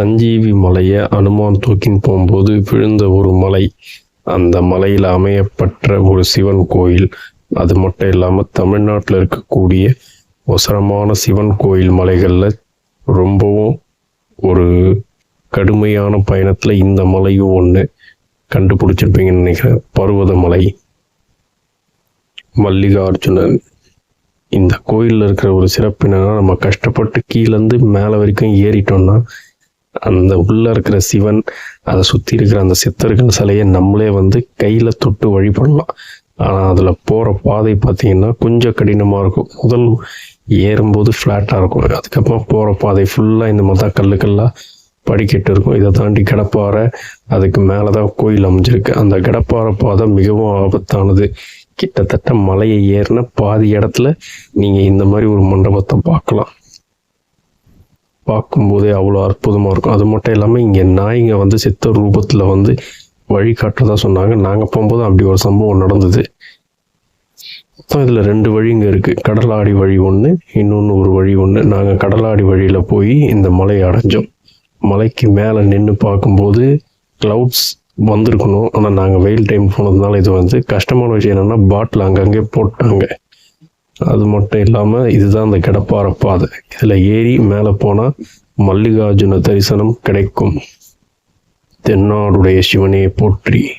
சஞ்சீவி மலையை அனுமான் தூக்கின் போகும்போது விழுந்த ஒரு மலை. அந்த மலையில் அமையப்பட்ட ஒரு சிவன் கோயில். அது மட்டும் இல்லாமல் தமிழ்நாட்டில் இருக்கக்கூடிய ஒசரமான சிவன் கோயில் மலைகளில் ரொம்பவும் ஒரு கடுமையான பயணத்தில் இந்த மலையும் ஒன்று கண்டுபிடிச்சிருப்பீங்கன்னு நினைக்கிறேன். பர்வதமலை மல்லிகார்ஜுனன். இந்த கோயிலில் இருக்கிற ஒரு சிறப்பு என்னன்னா நம்ம கஷ்டப்பட்டு கீழேருந்து மேலே வரைக்கும் ஏறிட்டோம்னா அந்த உள்ளே இருக்கிற சிவன் அதை சுற்றி இருக்கிற அந்த சித்தர்கள் சிலையை நம்மளே வந்து கையில் தொட்டு வழிபடலாம் ஆனால் அதில் போகிற பாதை பார்த்தீங்கன்னா கொஞ்சம் கடினமாக இருக்கும். முதல் ஏறும்போது ஃப்ளாட்டாக இருக்கும். அதுக்கப்புறம் போகிற பாதை ஃபுல்லாக இந்த மாதிரி தான் கல்லுக்கெல்லாம் படிக்கட்டு இருக்கும். இதை தாண்டி கடப்பாறை அதுக்கு மேலே தான் கோயில் அமைஞ்சிருக்கு. அந்த கடப்பாறை பாதை மிகவும் ஆபத்தானது. கிட்டத்தட்ட மலையை ஏறின பாதி இடத்துல நீங்கள் இந்த மாதிரி ஒரு மண்டபத்தை பார்க்கலாம். பார்க்கும்போதே அவ்வளோ அற்புதமாக இருக்கும். அது மட்டும் இல்லாமல் இங்கே நாய்ங்க வந்து சித்த ரூபத்தில் வந்து வழிகாட்டுறதா சொன்னாங்க. நாங்கள் போகும்போது அப்படி ஒரு சம்பவம் நடந்தது. மொத்தம் இதில் ரெண்டு வழிங்க இருக்குது கடலாடி வழி ஒன்று இன்னொன்று ஒரு வழி ஒன்று நாங்கள் கடலாடி வழியில் போய் இந்த மலையை அடைஞ்சோம். மலைக்கு மேலே நின்று பார்க்கும்போது க்ளவுட்ஸ் வந்திருக்கணும். ஆனால் நாங்கள் வெயில் டைம் போனதுனால இது வந்து கஷ்டமான விஷயம் என்னென்னா பாட்டில் அங்கங்கே போட்டாங்க. அது மட்டும் இல்லாமல் இதுதான் அந்த கிடப்பார பாதை. இதில் ஏறி மேலே போனால் மல்லிகார்ஜுன தரிசனம் கிடைக்கும். தென்னாடுடைய சிவனே போற்றி.